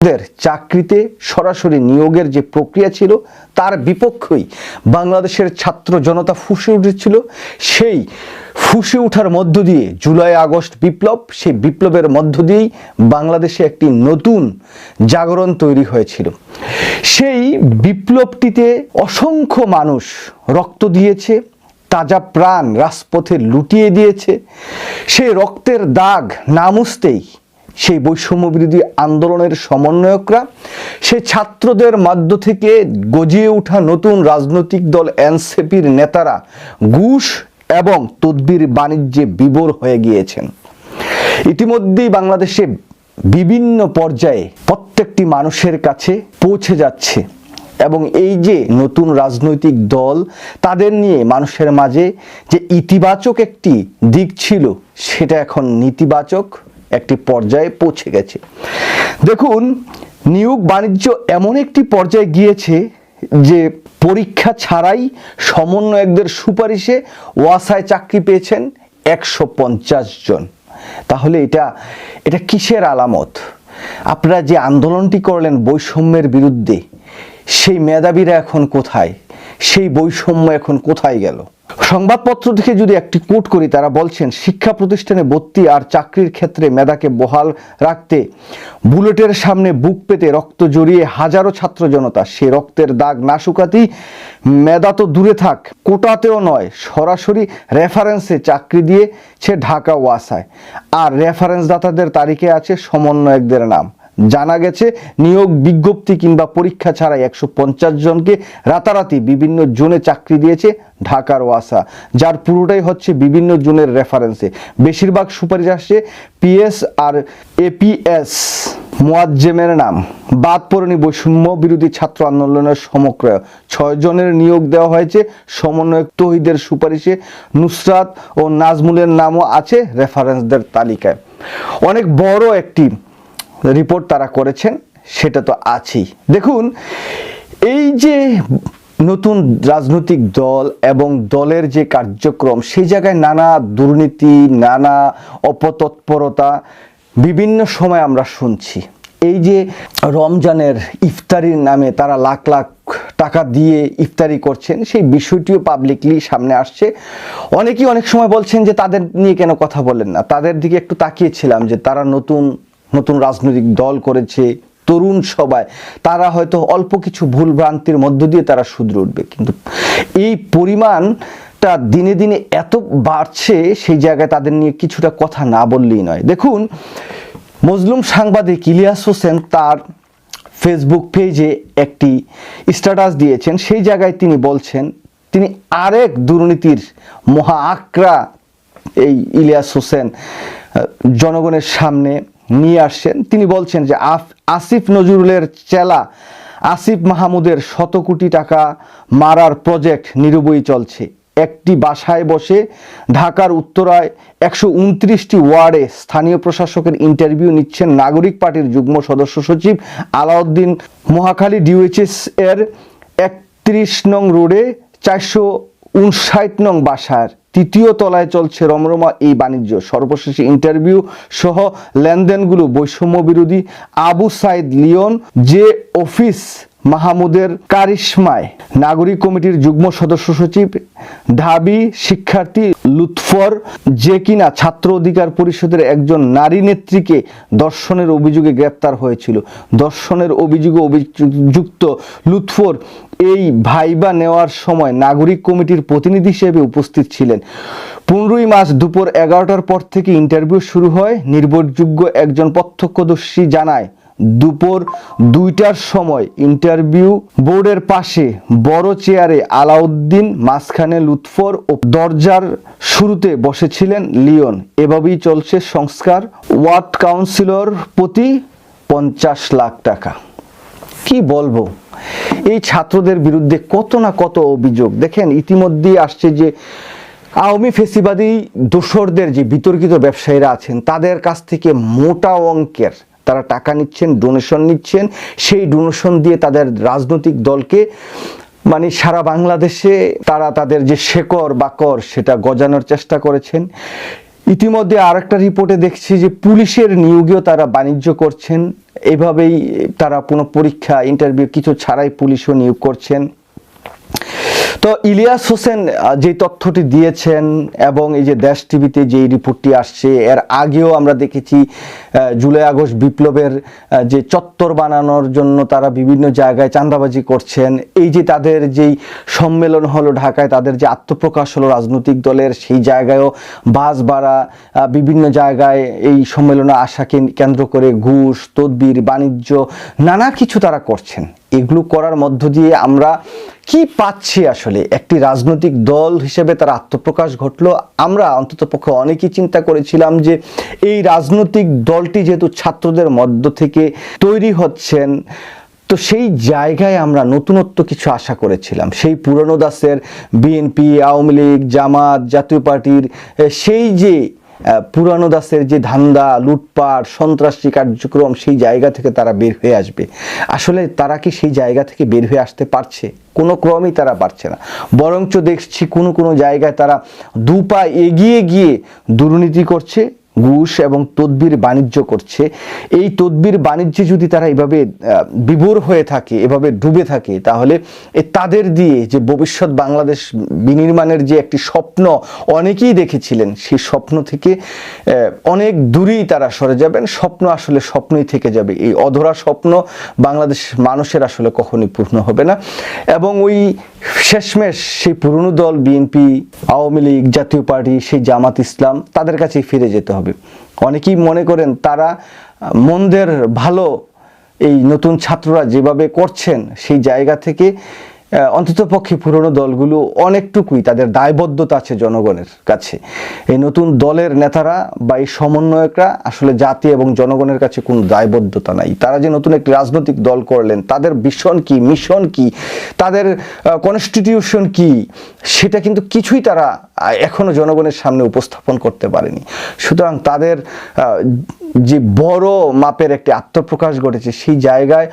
দের চাকরিতে সরাসরি নিয়োগের যে প্রক্রিয়া ছিল, তার বিপক্ষেই বাংলাদেশের ছাত্র জনতা ফুসে উঠেছিল। সেই ফুসে ওঠার মধ্য দিয়ে জুলাই, আগস্ট বিপ্লব, সেই বিপ্লবের মধ্য দিয়েই বাংলাদেশে একটি নতুন জাগরণ তৈরি হয়েছিল। সেই বিপ্লবটিতে অসংখ্য মানুষ রক্ত দিয়েছে, তাজা প্রাণ রাজপথে লুটিয়ে দিয়েছে। সেই রক্তের দাগ না মুছতেই সেই বৈষম্য বিরোধী আন্দোলনের সমন্বয়করা সেই ছাত্রদের মধ্য থেকে গজিয়ে ওঠা নতুন রাজনৈতিক দল এনসিপির নেতারা ঘুষ এবং তদবির বাণিজ্যে বিবর হয়ে গিয়েছেন। ইতিমধ্যেই বাংলাদেশে বিভিন্ন পর্যায়ে প্রত্যেকটি মানুষের কাছে পৌঁছে যাচ্ছে এবং এই যে নতুন রাজনৈতিক দল, তাদের নিয়ে মানুষের মাঝে যে ইতিবাচক একটি দিক ছিল, সেটা এখন নেতিবাচক। একটি পর্যায়ে পৌঁছে গেছে। দেখুন, নিয়োগ বাণিজ্য এমন একটি পর্যায়ে গিয়েছে যে পরীক্ষা ছাড়াই সমন্বয়কদের সুপারিশে ওয়াসায় চাকরি পেয়েছেন একশো পঞ্চাশ জন। তাহলে এটা এটা কিসের আলামত? আপনারা যে আন্দোলনটি করলেন বৈষম্যের বিরুদ্ধে, সেই মেধাবীরা এখন কোথায়? সেই বৈষম্য এখন কোথায় গেল? সংবাদপত্র থেকে যদি একটি কোট করি, তারা বলছেন, শিক্ষা প্রতিষ্ঠানে ভর্তি আর চাকরির ক্ষেত্রে মেধাকে বহাল রাখতে বুলেটের সামনে বুক পেতে রক্ত জড়িয়ে হাজারো ছাত্র জনতা, সে রক্তের দাগ না শুকাতেই মেধা তো দূরে থাক, কোটাতেও নয়, সরাসরি রেফারেন্সে চাকরি দিয়েছে ঢাকা ওয়াসায় আর রেফারেন্স দাতাদের তারিখে আছে সমন্বয়কদের নাম। জানা গেছে, নিয়োগ বিজ্ঞপ্তি কিংবা পরীক্ষা ছাড়াই একশো পঞ্চাশ জনকে রাতারাতি বিভিন্ন জোনে চাকরি দিয়েছে ঢাকার ওয়াসা, যার পুরোটাই হচ্ছে বিভিন্ন জোনের রেফারেন্সে বেশিরভাগ সুপারিশ আসছে পিএস আর এপিএস, মোয়াজ্জেমের নাম। বাদ পড়েনি বৈষম্য বিরোধী ছাত্র আন্দোলনের সমগ্র ছয় জনের নিয়োগ দেওয়া হয়েছে, সমন্বয়ক তহিদের সুপারিশে। নুসরাত ও নাজমুলের নামও আছে রেফারেন্সদের তালিকায়। অনেক বড় একটি রিপোর্ট তারা করেছেন, সেটা তো আছেই। দেখুন, এই যে নতুন রাজনৈতিক দল এবং দলের যে কার্যক্রম সেই জায়গায় নানা দুর্নীতি, নানা অপতৎপরতা বিভিন্ন সময় আমরা শুনছি। এই যে রমজানের ইফতারির নামে তারা লাখ লাখ টাকা দিয়ে ইফতারি করছেন, সেই বিষয়টিও পাবলিকলি সামনে আসছে। অনেকেই অনেক সময় বলছেন যে তাদের নিয়ে কেন কথা বলেন না। তাদের দিকে একটু তাকিয়েছিলাম যে তারা নতুন নতুন রাজনৈতিক দল করেছে, তরুণ সবাই তারা হয়তো অল্প কিছু ভুল ভ্রান্তির মধ্য দিয়ে তারা শুধরে উঠবে। কিন্তু এই পরিমাণটা দিনে দিনে এত বাড়ছে, সেই জায়গায় তাদের নিয়ে কিছুটা কথা না বললেই নয়। দেখুন, মজলুম সাংবাদিক ইলিয়াস হোসেন তার ফেসবুক পেজে একটি স্ট্যাটাস দিয়েছেন। সেই জায়গায় তিনি বলছেন, তিনি আরেক দুর্নীতির মহা আকরা এই ইলিয়াস হোসেন জনগণের সামনে নিয়ে আসছেন। তিনি বলছেন যে আসিফ নজরুলের চেলা, আসিফ মাহমুদের শত কোটি টাকা মারার প্রজেক্ট নিরবই চলছে। একটি বাসায় বসে ঢাকার উত্তরায় একশো উনত্রিশটি ওয়ার্ডে স্থানীয় প্রশাসকের ইন্টারভিউ নিচ্ছেন নাগরিক পার্টির যুগ্ম সদস্য সচিব আলাউদ্দিন। মহাখালী ডিউএইচএস এর একত্রিশ নং রোডে চারশো উনষাট নং বাসার তৃতীয় তলায় চলছে রমরমা এই বাণিজ্য। সর্বশেষ ইন্টারভিউ সহ লেনদেনগুলো বৈষম্য বিরোধী আবু সাইদ লিওন যে অফিস মাহমুদের কারিশমায় নাগরিক কমিটির যুগ্ম সদস্য সচিব, ঢাবি শিক্ষার্থী লুৎফর যে কিনা ছাত্র অধিকার পরিষদের একজন নারী নেত্রীকে দর্শনের অভিযোগে গ্রেপ্তার হয়েছিল। দর্শনের অভিযোগে অভিযুক্ত লুৎফর এই ভাইবা নেওয়ার সময় নাগরিক কমিটির প্রতিনিধি হিসেবে উপস্থিত ছিলেন। পনেরোই মার্চ দুপুর এগারোটার পর থেকে ইন্টারভিউ শুরু হয়। নির্ভরযোগ্য একজন প্রত্যক্ষদর্শী জানায় দুপুর দুইটার সময় ইন্টারভিউ বোর্ডের পাশে বড় চেয়ারে আলাউদ্দিন, মাঝখানে লুৎফর ও দরজার শুরুতে বসেছিলেন লিওন। এভাবেই চলছে সংস্কার। ওয়ার্ড কাউন্সিলর প্রতি পঞ্চাশ লাখ টাকা। কি বলব? এই ছাত্রদের বিরুদ্ধে কত না কত অভিযোগ। দেখেন, ইতিমধ্যেই আসছে যে আওয়ামী ফেসিবাদী দোসরদের যে বিতর্কিত ব্যবসায়ীরা আছেন, তাদের কাছ থেকে মোটা অঙ্কের তারা টাকা নিচ্ছেন ডোনেশন নিচ্ছেন। সেই ডোনেশন দিয়ে তাদের রাজনৈতিক দলকে মানে সারা বাংলাদেশে তারা তাদের যে শেকড় বাকর সেটা গজানোর চেষ্টা করেছেন। ইতিমধ্যে আরেকটা রিপোর্টে দেখছি যে পুলিশের নিয়োগেও তারা বাণিজ্য করছেন। এভাবেই তারা কোনো পরীক্ষা ইন্টারভিউ কিছু ছাড়াই পুলিশও নিয়োগ করছেন। তো ইলিয়াস হোসেন যে তথ্যটি দিয়েছেন এবং এই যে দেশ টিভিতে যে রিপোর্টটি আসছে, এর আগেও আমরা দেখেছি জুলাই আগস্ট বিপ্লবের যে চত্বর বানানোর জন্য তারা বিভিন্ন জায়গায় চাঁদাবাজি করছেন। এই যে তাদের যেই সম্মেলন হলো ঢাকায়, তাদের যে আত্মপ্রকাশ হলো রাজনৈতিক দলের, সেই জায়গায়ও বাস ভাড়া বিভিন্ন জায়গায় এই সম্মেলনে আসাকে কেন্দ্র করে ঘুষ, তদবির, বাণিজ্য, নানা কিছু তারা করছেন। এগুলো করার মধ্য দিয়ে আমরা কি পাচ্ছি আসলে? একটি রাজনৈতিক দল হিসেবে তার আত্মপ্রকাশ ঘটলো। আমরা অন্তত পক্ষে অনেকেই চিন্তা করেছিলাম যে এই রাজনৈতিক দলটি যেহেতু ছাত্রদের মধ্য থেকে তৈরি হচ্ছেন, তো সেই জায়গায় আমরা নতুনত্ব কিছু আশা করেছিলাম। সেই পুরনো দাসের বিএনপি, আওয়ামী লীগ, জামাত জাতীয় পার্টির সেই যে পুরানো দাসের যে ধান্দা, লুটপাট, সন্ত্রাসী কার্যক্রম সেই জায়গা থেকে তারা বের হয়ে আসবে। আসলে তারা কি সেই জায়গা থেকে বের হয়ে আসতে পারছে? কোনো ক্রমেই তারা পারছে না। বরঞ্চ দেখছি কোনো কোনো জায়গায় তারা দু পা এগিয়ে গিয়ে দুর্নীতি করছে ঘুষ এবং তদবির বাণিজ্য করছে। এই তদবির বাণিজ্যে যদি তারা এভাবে বিভোর হয়ে থাকে, এভাবে ডুবে থাকে, তাহলে তাদের দিয়ে যে ভবিষ্যৎ বাংলাদেশ বিনির্মাণের যে একটি স্বপ্ন অনেকেই দেখেছিলেন সেই স্বপ্ন থেকে অনেক দূরেই তারা সরে যাবেন। স্বপ্ন আসলে স্বপ্নই থেকে যাবে। এই অধরা স্বপ্ন বাংলাদেশ মানুষের আসলে কখনই পূর্ণ হবে না। এবং ওই শেষমেশ সেই পুরনো দল, বিএনপি, আওয়ামী লীগ, জাতীয় পার্টি, সেই জামাত ইসলাম, তাদের কাছেই ফিরে যেতে হবে। অনেকেই মনে করেন তারা মন্দের ভালো এই নতুন ছাত্ররা যেভাবে করছেন সেই জায়গা থেকে অন্তত পক্ষে পুরনো দলগুলো অনেকটুকুই তাদের দায়বদ্ধতা আছে জনগণের কাছে। এই নতুন দলের নেতারা বা এই সমন্বয়করা আসলে জাতি এবং জনগণের কাছে কোনো দায়বদ্ধতা নাই। তারা যে নতুন একটি রাজনৈতিক দল করলেন তাদের ভিশন কি মিশন কি তাদের কনস্টিটিউশন কি সেটা কিন্তু কিছুই তারা আহ, এখনও জনগণের সামনে উপস্থাপন করতে পারেনি। সুতরাং তাদের যে বড় মাপের একটি আত্মপ্রকাশ ঘটেছে সেই জায়গায়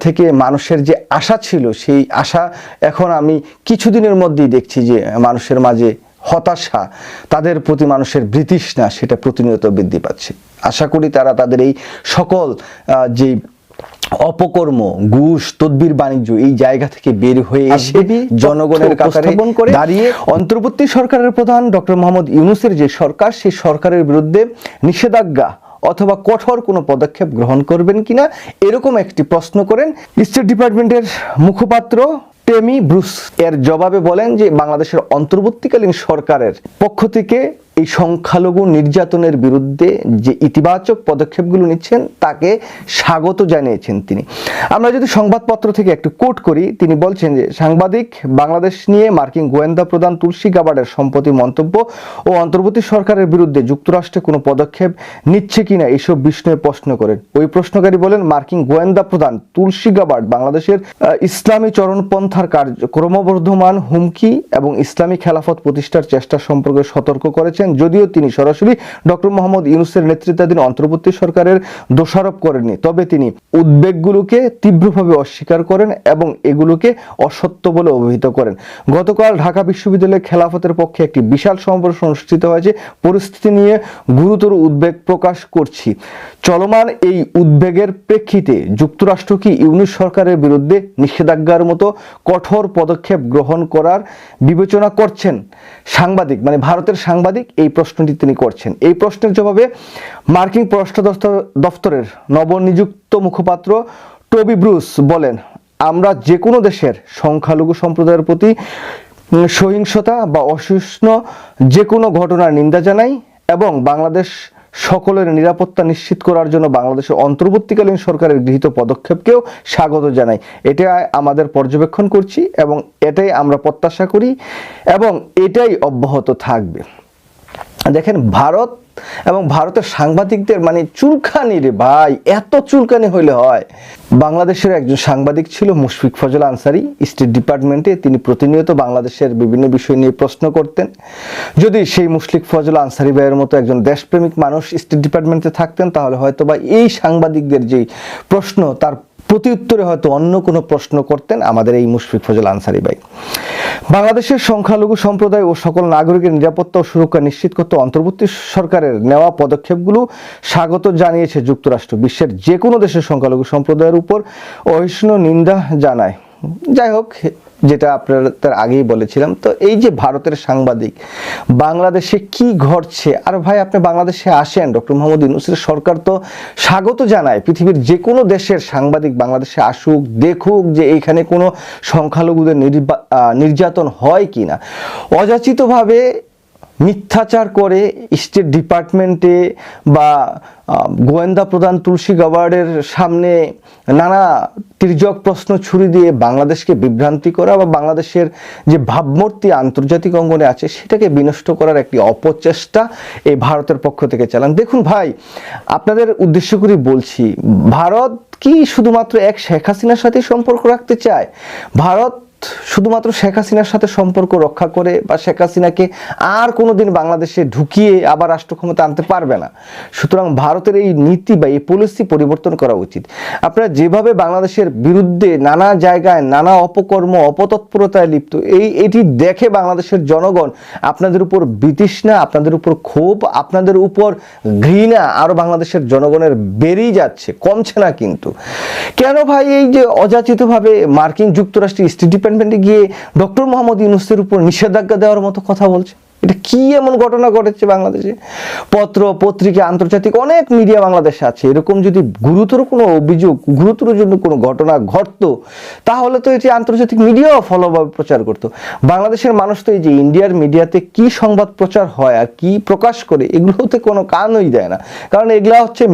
থেকে মানুষের যে আশা ছিল সেই আশা এখন আমি কিছুদিনের মধ্যেই দেখছি যে মানুষের মাঝে হতাশা তাদের প্রতি মানুষের বৃতৃষ্ণা সেটা প্রতিনিয়ত বৃদ্ধি পাচ্ছে। আশা করি তারা তাদের এই সকল যে অপকর্ম ঘুষ তদবির বাণিজ্য এই জায়গা থেকে বের হয়ে এসে জনগণের কাতারে দাঁড়িয়ে অন্তর্বর্তী সরকারের প্রধান ডক্টর মোহাম্মদ ইউনুসের যে সরকার সেই সরকারের বিরুদ্ধে নিষেধাজ্ঞা অথবা কঠোর কোনো পদক্ষেপ গ্রহণ করবেন কিনা এরকম একটি প্রশ্ন করেন স্টেট ডিপার্টমেন্টের মুখপাত্র টেমি ব্রুস এর জবাবে বলেন যে বাংলাদেশের অন্তর্বর্তীকালীন সরকারের পক্ষ থেকে এই সংখ্যালঘু নির্যাতনের বিরুদ্ধে যে ইতিবাচক পদক্ষেপগুলো নিচ্ছেন, তাকে স্বাগত জানিয়েছেন তিনি। আমরা যদি সংবাদপত্র থেকে একটু কোট করি, তিনি বলছেন যে, সাংবাদিক, বাংলাদেশ নিয়ে মার্কিন গোয়েন্দা প্রধান তুলসী গাবার্ডের সম্প্রতি মন্তব্য ও অন্তর্বর্তী সরকারের বিরুদ্ধে যুক্তরাষ্ট্রে কোনো পদক্ষেপ নিচ্ছে কিনা, এসব বিষয়ে প্রশ্ন করেন। ওই প্রশ্নকারী বলেন, মার্কিন গোয়েন্দা প্রধান তুলসী গাবার্ড বাংলাদেশের ইসলামী চরণপন্থার কার্য, ক্রমবর্ধমান হুমকি এবং ইসলামী খেলাফত প্রতিষ্ঠার চেষ্টা সম্পর্কে সতর্ক করেছেন, যদিও তিনি সরাসরি ডক্টর মোহাম্মদ ইউনুসের নেতৃত্বাধীন অন্তর্বর্তী সরকারের দোষারোপ করেননি। তবে তিনি উদ্বেগগুলোকে তীব্রভাবে অস্বীকার করেন এবং এগুলোকে অসত্য বলে অভিহিত করেন। গতকাল ঢাকা বিশ্ববিদ্যালয়ের খেলাফতের পক্ষে একটি বিশাল সমাবেশ অনুষ্ঠিত হয়েছে। পরিস্থিতি নিয়ে গুরুতর উদ্বেগ প্রকাশ করছি। চলমান এই উদ্বেগের প্রেক্ষিতে যুক্তরাষ্ট্র কি ইউনিট সরকারের বিরুদ্ধে নিষেধাজ্ঞার মতো কঠোর পদক্ষেপ গ্রহণ করার বিবেচনা করছেন? সাংবাদিক মানে ভারতের সাংবাদিক এই প্রশ্নটি তিনি করছেন। এই প্রশ্নের জবাবে মার্কিন পররাষ্ট্র দফতর- দফতরের নবনিযুক্ত মুখপাত্র টবি ব্রুস বলেন, আমরা যে কোনো দেশের সংখ্যালঘু সম্প্রদায়ের প্রতি সহিংসতা বা অসহিষ্ণু যে কোনো ঘটনার নিন্দা জানাই এবং বাংলাদেশ সকলের নিরাপত্তা নিশ্চিত করার জন্য বাংলাদেশের অন্তর্বর্তীকালীন সরকারের গৃহীত পদক্ষেপকেও স্বাগত জানাই। এটা আমাদের পর্যবেক্ষণ করছি এবং এটাই আমরা প্রত্যাশা করি এবং এটাই অব্যাহত থাকবে। দেখেন ভারত এবং ভারতের সাংবাদিকদের মানে চুলকানি রে ভাই, এত চুলকানি হইলে হয়। বাংলাদেশের একজন সাংবাদিক ছিল মুশফিক ফজল আনসারি। স্টেট ডিপার্টমেন্টে তিনি প্রতিনিয়ত বাংলাদেশের বিভিন্ন বিষয় নিয়ে প্রশ্ন করতেন। যদি সেই মুশফিক ফজল আনসারি ভাইয়ের মতো একজন দেশপ্রেমিক মানুষ স্টেট ডিপার্টমেন্টে থাকতেন, তাহলে হয়তো বা এই সাংবাদিকদের যে প্রশ্ন, তার প্রতিউত্তরে হয়তো অন্য কোনো প্রশ্ন করতেন আমাদের এই মুশফিক ফজল আনসারি ভাই। বাংলাদেশের সংখ্যালঘু সম্প্রদায় ও সকল নাগরিকের নিরাপত্তা ও সুরক্ষা নিশ্চিত করতে অন্তর্বর্তী সরকারের নেওয়া পদক্ষেপগুলো স্বাগত জানিয়েছে যুক্তরাষ্ট্র, বিশ্বের যে কোনো দেশের সংখ্যালঘু সম্প্রদায়ের উপর। অহিষ্ণু নিন্দা জানায় যাই হোক, যেটা আপনাদের আগেই বলেছিলাম, তো এই যে ভারতের সাংবাদিক, বাংলাদেশে কি ঘটছে? আর ভাই, আপনি বাংলাদেশে আসেন, ডক্টর মোহাম্মদ ইউনুসের সরকার তো স্বাগত জানায়, পৃথিবীর যে কোনো দেশের সাংবাদিক বাংলাদেশে আসুক, দেখুক যে এইখানে কোনো সংখ্যালঘুদের নির্যাতন হয় কি না অযাচিতভাবে মিথ্যাচার করে স্টেট ডিপার্টমেন্টে বা গোয়েন্দা প্রধান তুলসী গাবার্ডের সামনে নানা তির্যক প্রশ্ন ছুরি দিয়ে বাংলাদেশকে বিভ্রান্তি করা বা বাংলাদেশের যে ভাবমূর্তি আন্তর্জাতিক অঙ্গনে আছে, সেটাকে বিনষ্ট করার একটি অপচেষ্টা এই ভারতের পক্ষ থেকে চালান। দেখুন ভাই, আপনাদের উদ্দেশ্য করে বলছি, ভারত কি শুধুমাত্র এক শেখ হাসিনার সাথে সম্পর্ক রাখতে চায়? ভারত শুধুমাত্র শেখ হাসিনার সাথে সম্পর্ক রক্ষা করে বা শেখ হাসিনাকে আর কোনোদিন বাংলাদেশে ঢুকিয়ে আবার রাষ্ট্র ক্ষমতা আনতে পারবে না। সুতরাং ভারতের এই নীতি বা এই পলিসি পরিবর্তন করা উচিত। আপনারা যেভাবে বাংলাদেশের বিরুদ্ধে নানা জায়গায় নানা অপকর্ম, অপতৎপরতায় লিপ্ত, এই, এটি দেখে বাংলাদেশের জনগণ আপনাদের উপর বিতৃষ্ণা, আপনাদের উপর ক্ষোভ, আপনাদের উপর ঘৃণা আরও বাংলাদেশের জনগণের বেড়েই যাচ্ছে, কমছে না কিন্তু। কেন ভাই এই যে অযাচিতভাবে মার্কিন যুক্তরাষ্ট্রের স্টেট ডিপার্টমেন্টে গিয়ে ডক্টর মোহাম্মদ ইউনুসের উপর নিষেধাজ্ঞা দেওয়ার মতো কথা বলছে। এটা কি এমন ঘটনা ঘটেছে বাংলাদেশে? পত্র, পত্রিকা, আন্তর্জাতিক অনেক মিডিয়া বাংলাদেশে আছে। এরকম যদি গুরুতর কোনো অভিযোগ, গুরুতর জন্য কোনো ঘটনা ঘটতো, তাহলে তো এটি আন্তর্জাতিক মিডিয়াও ফলোভাবে প্রচার করতো। বাংলাদেশের মানুষ তো এই যে ইন্ডিয়ার মিডিয়াতে কি সংবাদ প্রচার হয় আর কি প্রকাশ করে, এগুলোতে কোনো কানই দেয় না। কারণ এগুলা হচ্ছে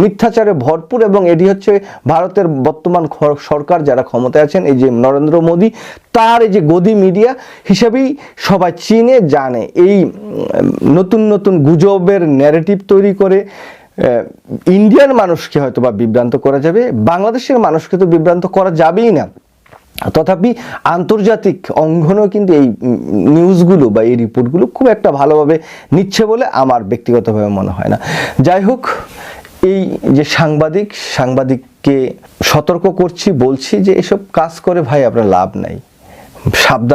মিথ্যাচারে ভরপুর এবং এটি হচ্ছে ভারতের বর্তমান সরকার যারা ক্ষমতায় আছেন, এই যে নরেন্দ্র মোদী, তার এই যে গদি মিডিয়া হিসেবেই সবাই চিনে, জানে। এই নতুন নতুন গুজবের ন্যারেটিভ তৈরি করে ইন্ডিয়ান মানুষকে হয়তো বা বিভ্রান্ত করা যাবে, বাংলাদেশের মানুষকে তো বিভ্রান্ত করা যাবেই না। তথাপি আন্তর্জাতিক অঙ্গনও কিন্তু এই নিউজগুলো বা এই রিপোর্টগুলো খুব একটা ভালোভাবে নিচ্ছে বলে আমার ব্যক্তিগতভাবে মনে হয় না। যাই হোক, এই যে সাংবাদিক, সাংবাদিককে সতর্ক করছি, বলছি যে এসব কাজ করে ভাই আপনার লাভ নাই। সাবধান